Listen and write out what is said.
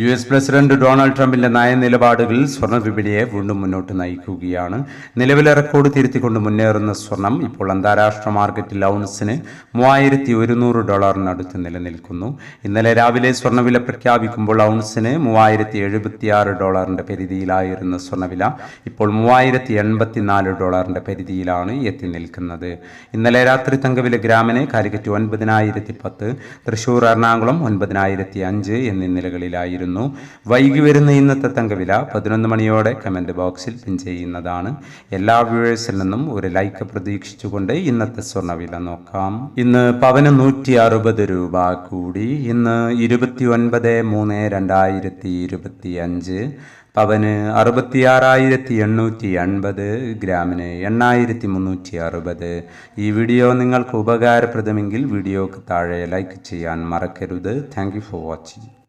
U S president Donald ട്രംപിന്റെ നയനിലപാടുകൾ സ്വർണ വിപണിയെ വീണ്ടും മുന്നോട്ട് നയിക്കുകയാണ്. നിലവിലെ റെക്കോർഡ് തിരുത്തിക്കൊണ്ട് മുന്നേറുന്ന സ്വർണം ഇപ്പോൾ അന്താരാഷ്ട്ര മാർക്കറ്റിൽ ഔൺസിന് മൂവായിരത്തി ഒരുന്നൂറ് ഡോളറിനടുത്ത് നിലനിൽക്കുന്നു. ഇന്നലെ രാവിലെ സ്വർണവില പ്രഖ്യാപിക്കുമ്പോൾ ഔൺസിന് മൂവായിരത്തി എഴുപത്തിയാറ് ഡോളറിന്റെ പരിധിയിലായിരുന്ന സ്വർണവില ഇപ്പോൾ മൂവായിരത്തി എൺപത്തിനാല് ഡോളറിന്റെ പരിധിയിലാണ് എത്തി നിൽക്കുന്നത്. ഇന്നലെ രാത്രി തങ്കവില ഗ്രാമിന് കാലിക്കറ്റ് ഒൻപതിനായിരത്തി പത്ത് തൃശൂർ എറണാകുളം ഒൻപതിനായിരത്തി അഞ്ച് എന്നീ നിലകളിലായിരുന്നു വൈകി വരുന്ന ഇന്നത്തെ തങ്കവില പതിനൊന്ന് മണിയോടെ കമന്റ് ബോക്സിൽ പിൻ ചെയ്യുന്നതാണ്. എല്ലാ വ്യൂവേഴ്സിൽ നിന്നും ഒരു ലൈക്ക് പ്രതീക്ഷിച്ചുകൊണ്ട് ഇന്നത്തെ സ്വർണവില നോക്കാം. ഇന്ന് പവന് നൂറ്റി അറുപത് രൂപ കൂടി. ഇന്ന് ഇരുപത്തി ഒൻപത് മൂന്ന് രണ്ടായിരത്തി ഇരുപത്തി അഞ്ച് പവന് അറുപത്തിയാറായിരത്തി എണ്ണൂറ്റി എൺപത് ഗ്രാമിന് എണ്ണായിരത്തി മുന്നൂറ്റി അറുപത് ഈ വീഡിയോ നിങ്ങൾക്ക് ഉപകാരപ്രദമെങ്കിൽ വീഡിയോക്ക് താഴെ ലൈക്ക് ചെയ്യാൻ മറക്കരുത്. Thank for watching